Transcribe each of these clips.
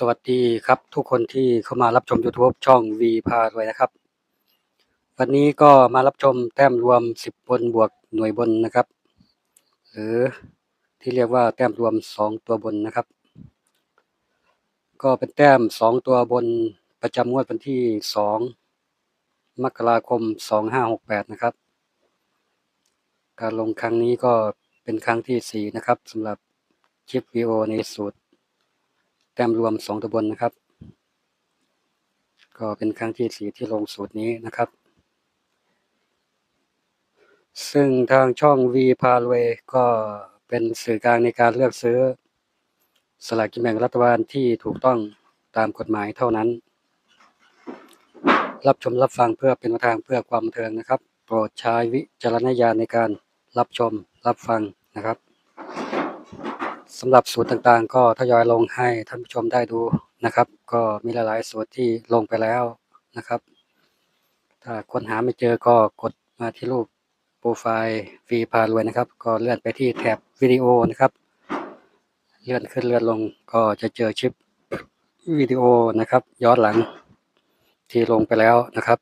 สวัสดีครับทุกคนที่เข้ามารับชม YouTube ช่อง V พารวยนะครับ วันนี้ก็มารับชมแต้มรวม 10 บนบวกหน่วยบนนะครับ หรือที่เรียกว่าแต้มรวม 2 ตัวบนนะครับ ก็เป็นแต้ม 2 ตัวบนประจำงวดวันที่ 2 มกราคม 2568 นะครับ การลงครั้งนี้ก็เป็นครั้งที่ 4 นะครับสำหรับคลิปวิดีโอในสูตร แต้มรวม2ตัวบนนะครับ ก็เป็นครั้งที่4ที่ลงสูตรนี้นะครับ ซึ่งทางช่อง V พารวยก็เป็นสื่อกลางในการเลือกซื้อ สลากกินแบ่งรัฐบาลที่ถูกต้องตามกฎหมายเท่านั้น รับชมรับฟังเพื่อเป็นแนวทางเพื่อความบันเทิงนะครับ โปรดใช้วิจารณญาณในการรับชมรับฟังนะครับ สำหรับสูตรต่างๆ ก็ทยอยลงให้ท่านผู้ชมได้ดูนะครับ ก็มีหลายๆสูตรที่ลงไปแล้วนะครับ ถ้าค้นหาไม่เจอก็กดมาที่รูปโปรไฟล์ฟรีพารวยนะครับ ก็เลื่อนไปที่แท็บวิดีโอนะครับ เลื่อนขึ้นเลื่อนลงก็จะเจอชิปวิดีโอนะครับ ย้อนหลังที่ลงไปแล้วนะครับ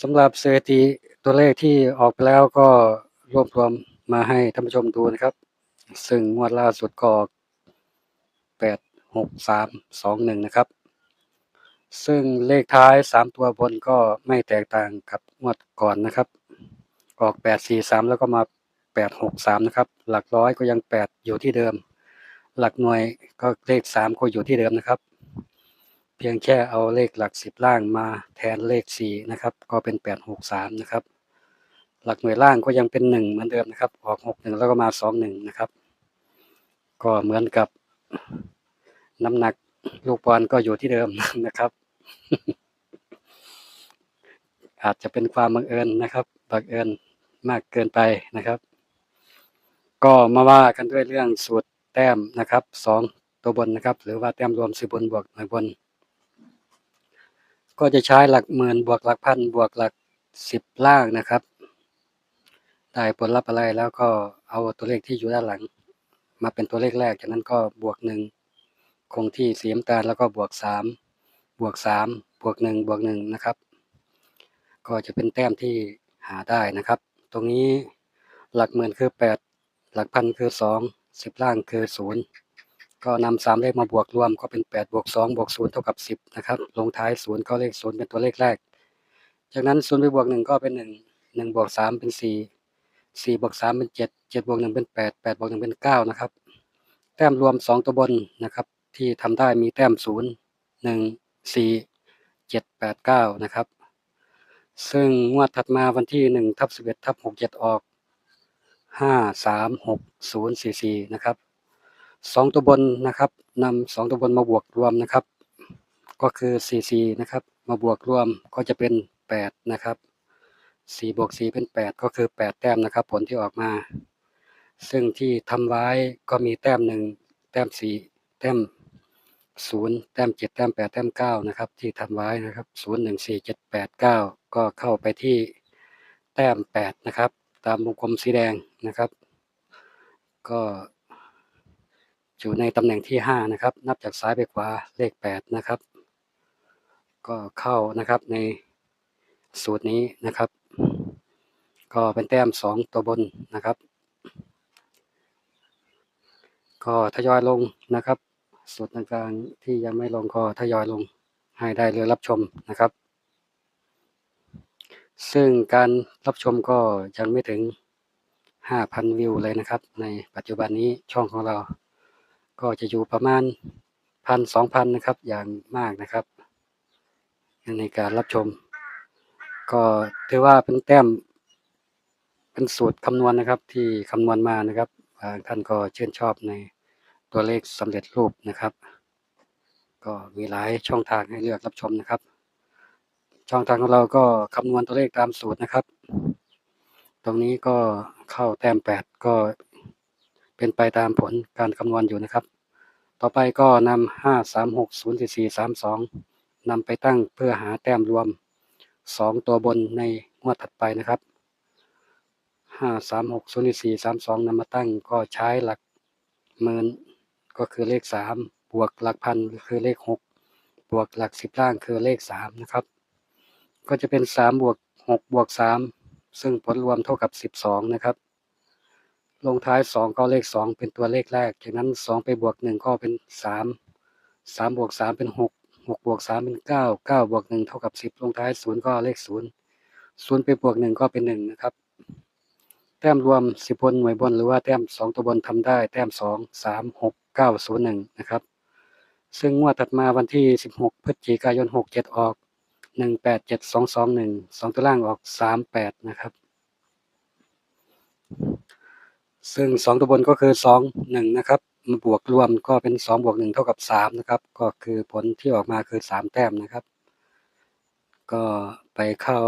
สำหรับสถิติตัวเลขที่ออกไปแล้วก็รวบรวมมาให้ท่านผู้ชมดูนะครับ ซึ่งงวดล่าสุดก็แปดหกสามสองหนึ่งนะครับ ซึ่งเลขท้ายสามตัวบนก็ไม่แตกต่างกับงวดก่อนนะครับ ออกแปดสี่สามแล้วก็มาแปดหกสามนะครับ หลักร้อยก็ยังแปดอยู่ที่เดิม หลักหน่วยก็เลขสามก็อยู่ที่เดิมนะครับ เพียงแค่เอาเลขหลักสิบล่างมาแทนเลขสี่นะครับ ก็เป็นแปดหกสามนะครับ หลักหน่วยล่างก็ยังเป็นหนึ่งเหมือนเดิมนะครับ ออกหกหนึ่งแล้วก็มาสองหนึ่งนะครับ ก็เหมือนกับน้ำหนักลูกบอลก็อยู่ที่เดิมนะครับ อาจจะเป็นความบังเอิญนะครับบังเอิญมากเกินไปนะครับ ก็มาว่ากันด้วยเรื่องสูตรแต้มนะครับสองตัวบนนะครับ หรือว่าแต้มรวมสิบบนบวกหน่วยบน ก็จะใช้หลักหมื่นบวกหลักพันบวกหลักสิบล่างนะครับ ได้ผลลัพธ์อะไรแล้วก็เอาตัวเลขที่อยู่ด้านหลัง มาเป็นตัวเลขแรกจากนั้นก็บวกหนึ่งคงที่สีน้ำตาลแล้วก็บวกสามบวกสามบวกหนึ่งบวกหนึ่งนะครับ ก็จะเป็นแต้มที่หาได้นะครับ ตรงนี้หลักหมื่นคือแปดหลักพันคือสองสิบล่างคือศูนย์ก็นำสามเลขมาบวกรวมก็เป็นแปดบวกสองบวกศูนย์เท่ากับสิบนะครับ ลงท้ายศูนย์ก็เลขศูนย์เป็นตัวเลขแรก จากนั้นศูนย์ไปบวกหนึ่งก็เป็นหนึ่งหนึ่งบวกสามเป็นสี่ สี่บวกสามเป็นเจ็ดเจ็ดบวกหนึ่งเป็นแปดแปดบวกหนึ่งเป็นเก้านะครับ แต้มรวมสองตัวบนนะครับ ที่ทำได้มีแต้มศูนย์หนึ่งสี่เจ็ดแปดเก้านะครับ ซึ่งงวดถัดมาวันที่หนึ่งทับสิบเอ็ดทับหกเจ็ดออกห้าสามหกศูนย์สี่สี่นะครับสองตัวบนนะครับนำสองตัวบนมาบวกรวมนะครับ ก็คือสี่สี่นะครับ มาบวกรวมก็จะเป็นแปดนะครับ สี่บวกสี่เป็นแปดก็คือแปดแต้มนะครับ ผลที่ออกมา ซึ่งที่ทำไว้ก็มีแต้มหนึ่งแต้มสี่แต้มศูนย์แต้มเจ็ดแต้มแปดแต้มเก้านะครับ ที่ทำไว้นะครับศูนย์หนึ่งสี่เจ็ดแปดเก้าก็เข้าไปที่แต้มแปดนะครับ ตามวงกลมสีแดงนะครับ ก็อยู่ในตำแหน่งที่ห้านะครับ นับจากซ้ายไปขวาเลขแปดนะครับ ก็เข้านะครับในสูตรนี้นะครับ ก็เป็นแต้มสองตัวบนนะครับ ก็ทยอยลงนะครับสูตรต่างๆที่ยังไม่ลงก็ทยอยลงให้ได้เรือรับชมนะครับ ซึ่งการรับชมก็ยังไม่ถึง 5,000 วิวเลยนะครับ ในปัจจุบันนี้ช่องของเรา ก็จะอยู่ประมาณพันสองพันนะครับอย่างมากนะครับในการรับชม ก็ถือว่าเป็นแต้ม เป็นสูตรคำนวณนะครับที่คำนวณมานะครับท่านก็ชื่นชอบในตัวเลขสำเร็จรูปนะครับ ก็มีหลายช่องทางให้เลือกรับชมนะครับ ช่องทางของเราก็คำนวณตัวเลขตามสูตรนะครับ ตรงนี้ก็เข้าแต้มแปดก็เป็นไปตามผลการคำนวณอยู่นะครับ ต่อไปก็นำห้าสามหกศูนย์สี่สี่สามสองนำไปตั้งเพื่อหาแต้มรวมสองตัวบนในงวดถัดไปนะครับ ห้าสามหกศูนย์สี่สามสองนำมาตั้งก็ใช้หลักหมื่นก็คือเลขสามบวกหลักพันคือเลขหกบวกหลักสิบล่างคือเลขสามนะครับ ก็จะเป็นสามบวกหกบวกสามซึ่งผลรวมเท่ากับสิบสองนะครับลงท้ายสองก็เลขสองเป็นตัวเลขแรกจากนั้นสองไปบวกหนึ่งก็เป็นสามสามบวกสามเป็นหกหกบวกสามเป็นเก้าเก้าบวกหนึ่งเท่ากับสิบลงท้ายศูนย์ก็เลขศูนย์ศูนย์ไปบวกหนึ่งก็เป็นหนึ่งนะครับ ต้มรวมสิบบนหน่วยบนหรือว่าแต้มสองตัวบนทำได้ แต้มสองสามหกเก้าศูนย์หนึ่งนะครับ ซึ่งงวดถัดมาวันที่สิบหกพฤศจิกายนหกเจ็ดออกหนึ่งแปดเจ็ดสองสองหนึ่งสองตัวล่างออกสามแปดนะครับ ซึ่งสองตัวบนก็คือสองหนึ่งนะครับมาบวกรวมก็เป็นสองบวกหนึ่งเท่ากับสามนะครับ ก็คือผลที่ออกมาคือสามแต้มนะครับ ก็ไปเข้า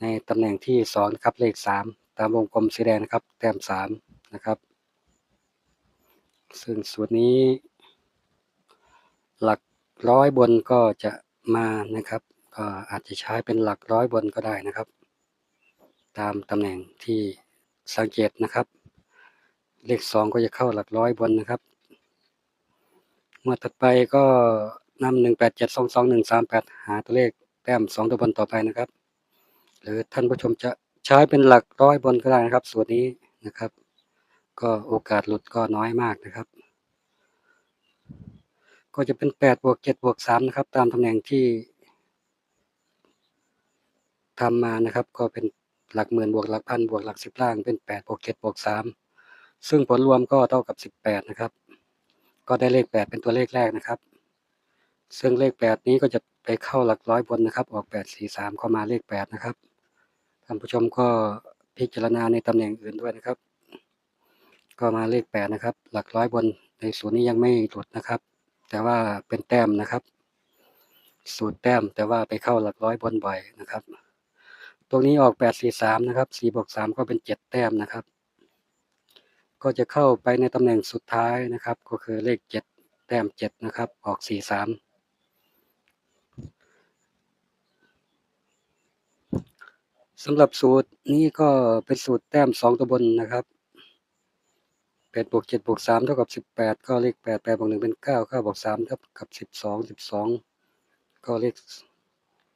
ในตำแหน่งที่สองนะครับเลขสามตามวงกลมสีแดงนะครับ แต้มสามนะครับ ซึ่งส่วนนี้ หลักร้อยบนก็จะมานะครับก็อาจจะใช้เป็นหลักร้อยบนก็ได้นะครับ ตามตำแหน่งที่สังเกตนะครับ เลขสองก็จะเข้าหลักร้อยบนนะครับงวดถัดไปก็นำหนึ่งแปดเจ็ดสองสองหนึ่งสามแปดหาตัวเลขแต้มสองตัวบนต่อไปนะครับ หรือท่านผู้ชมจะใช้เป็นหลักร้อยบนก็ได้นะครับ ส่วนนี้นะครับ ก็โอกาสหลุดก็น้อยมากนะครับ ก็จะเป็นแปดบวกเจ็ดบวกสามนะครับ ตามตำแหน่งที่ทำมานะครับ ก็เป็นหลักหมื่นบวกหลักพันบวกหลักสิบล่างเป็นแปดบวกเจ็ดบวกสามซึ่งผลรวมก็เท่ากับสิบแปดนะครับ ก็ได้เลขแปดเป็นตัวเลขแรกนะครับ ซึ่งเลขแปดนี้ก็จะไปเข้าหลักร้อยบนนะครับ ออกแปดสี่สามเข้ามาเลขแปดนะครับ ท่านผู้ชมก็พิจารณาในตำแหน่งอื่นด้วยนะครับ ก็มาเลขแปดนะครับ หลักร้อยบนในสูตรนี้ยังไม่หลุดนะครับ แต่ว่าเป็นแต้มนะครับ สูตรแต้มแต่ว่าไปเข้าหลักร้อยบนบ่อยนะครับ ตรงนี้ออกแปดสี่สามนะครับสี่บวกสามก็เป็นเจ็ดแต้มนะครับ ก็จะเข้าไปในตำแหน่งสุดท้ายนะครับ ก็คือเลขเจ็ดแต้มเจ็ดนะครับ ออกสี่สาม สำหรับสูตรนี้ก็เป็นสูตรแต้มสองตัวบนนะครับแปดบวกเจ็ดบวกสามเท่ากับสิบแปดก็เลขแปดแปดบวกหนึ่งเป็นเก้าเก้าบวกสามเท่ากับสิบสองสิบสองก็เลข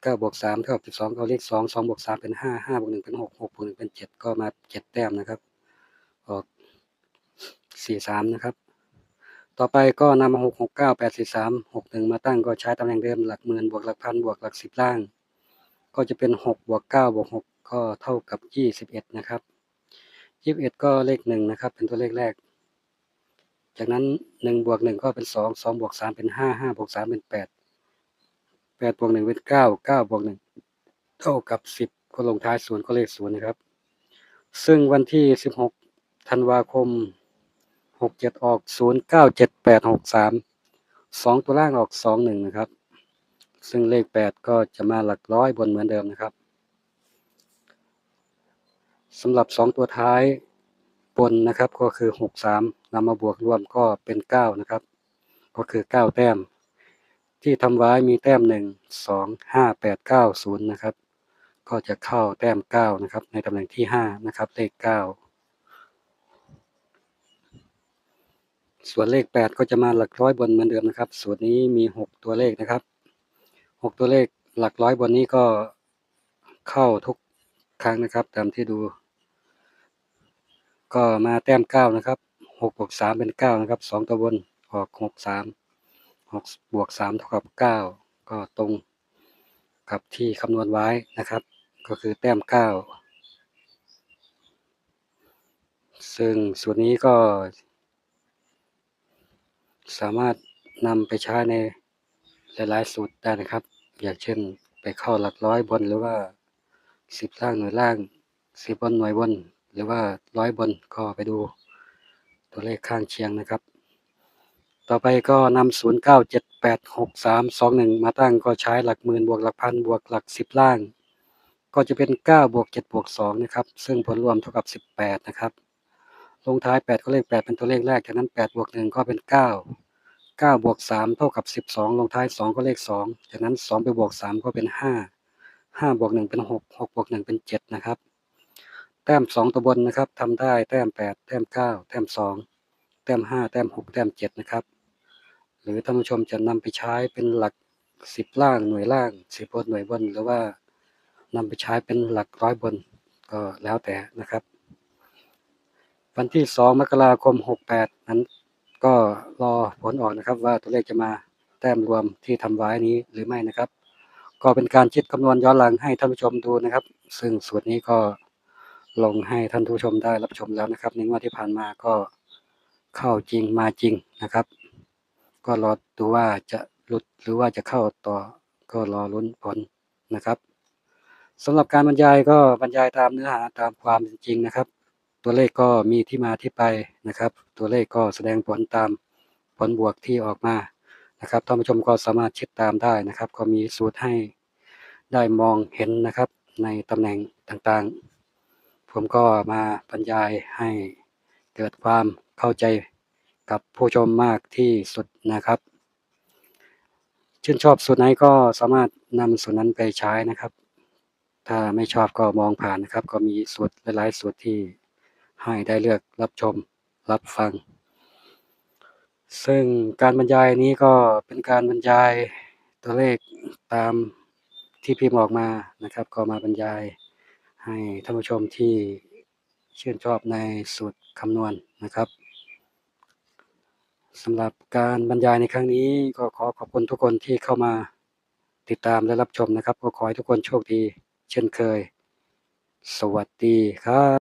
เก้าบวกสามเท่ากับสิบสองก็เลขสองสองบวกสามเป็นห้าห้าบวกหนึ่งเป็นหกหกบวกหนึ่งเป็นเจ็ดก็มาเจ็ดแต้มนะครับ ออกสี่สามนะครับ ต่อไปก็นำหกหกเก้าแปดสี่สามหกหนึ่งมาตั้งก็ใช้ตำแหน่งเดิมหลักหมื่นบวกหลักพันบวกหลักสิบล่าง ก็จะเป็นหกบวกเก้าบวกหก ก็เท่ากับยี่สิบเอ็ดนะครับยี่สิบเอ็ดก็เลขหนึ่งนะครับ เป็นตัวเลขแรก จากนั้นหนึ่งบวกหนึ่งก็เป็นสองสองบวกสามเป็นห้าห้าบวกสามเป็นแปดแปดบวกหนึ่งเป็นเก้าเก้าบวกหนึ่งเท่ากับสิบก็ลงท้ายศูนย์ก็เลขศูนย์นะครับ ซึ่งวันที่สิบหกธันวาคมหกเจ็ดออกศูนย์เก้าเจ็ดแปดหกสามสองตัวล่างออกสองหนึ่งนะครับ ซึ่งเลขแปดก็จะมาหลักร้อยบนเหมือนเดิมนะครับ สำหรับสองตัวท้ายบนนะครับก็คือหกสามนำมาบวกรวมก็เป็นเก้านะครับ ก็คือเก้าแต้ม ที่ทำไว้มีแต้มหนึ่งสองห้าแปดเก้าศูนย์นะครับ ก็จะเข้าแต้มเก้านะครับ ในตำแหน่งที่ห้านะครับ เลขเก้าส่วนเลขแปดก็จะมาหลักร้อยบนเหมือนเดิมนะครับ ส่วนนี้มีหกตัวเลขนะครับหกตัวเลขหลักร้อยบนนี้ก็เข้าทุกครั้งนะครับ ตามที่ดู ก็มาแต้มเก้านะครับหกบวกสามเป็นเก้านะครับสองตัวบนออกหกสามหกบวกสามเท่ากับเก้าก็ตรงกับที่คำนวณไว้นะครับ ก็คือแต้มเก้าซึ่งส่วนนี้ก็ สามารถนำไปใช้ในหลายๆสูตรได้นะครับ อย่างเช่นไปเข้าหลักร้อยบนหรือว่าสิบล่างหน่วยล่างสิบบนหน่วยบน หรือว่าร้อยบนก็ไปดูตัวเลขข้างเคียงนะครับ ต่อไปก็นำศูนย์เก้าเจ็ดแปดหกสามสองหนึ่งมาตั้งก็ใช้หลักหมื่นบวกหลักพันบวกหลักสิบล่าง ก็จะเป็นเก้าบวกเจ็ดบวกสองนะครับ ซึ่งผลรวมเท่ากับสิบแปดนะครับลงท้ายแปดก็เลขแปดเป็นตัวเลขแรกจากนั้นแปดบวกหนึ่งก็เป็นเก้าเก้าบวกสามเท่ากับสิบสองลงท้ายสองก็เลขสองจากนั้นสองไปบวกสามก็เป็นห้าห้าบวกหนึ่งเป็นหกหกบวกหนึ่งเป็นเจ็ดนะครับ ต้มสองตัวบนนะครับทำได้แต้มแปดแต้มเก้าแต้มสองแต้มห้าแต้มหกแต้มเจ็ดนะครับ หรือท่านผู้ชมจะนำไปใช้เป็นหลักสิบล่างหน่วยล่างสิบบนหน่วยบน หรือว่านำไปใช้เป็นหลักร้อยบนก็แล้วแต่นะครับ วันที่สองมกราคมหกแปดนั้นก็รอผลออกนะครับ ว่าตัวเลขจะมาแต้มรวมที่ทำไว้นี้หรือไม่นะครับ ก็เป็นการคิดคำนวณย้อนหลังให้ท่านผู้ชมดูนะครับ ซึ่งส่วนนี้ก็ ลงให้ท่านผู้ชมได้รับชมแล้วนะครับในงวดที่ผ่านมาก็เข้าจริงมาจริงนะครับ ก็รอดูว่าจะหลุดหรือว่าจะเข้าต่อก็รอลุ้นผลนะครับสำหรับการบรรยายก็บรรยายตามเนื้อหาตามความจริงนะครับ ตัวเลขก็มีที่มาที่ไปนะครับ ตัวเลขก็แสดงผลตามผลบวกที่ออกมานะครับท่านผู้ชมก็สามารถเช็คตามได้นะครับ ก็มีสูตรให้ได้มองเห็นนะครับในตำแหน่งต่างๆ ผมก็มาบรรยายให้เกิดความเข้าใจกับผู้ชมมากที่สุดนะครับ ชื่นชอบสูตรไหนก็สามารถนำสูตรนั้นไปใช้นะครับ ถ้าไม่ชอบก็มองผ่านนะครับ ก็มีสูตรหลายๆสูตรที่ให้ได้เลือกรับชมรับฟัง ซึ่งการบรรยายนี้ก็เป็นการบรรยายตัวเลขตามที่พิมพ์ออกมานะครับ ก็มาบรรยาย ให้ท่านผู้ชมที่ชื่นชอบในสูตรคำนวณนะครับสำหรับการบรรยายในครั้งนี้ก็ขอขอบคุณทุกคนที่เข้ามาติดตามและรับชมนะครับ ก็ขอให้ทุกคนโชคดี เช่นเคย สวัสดีครับ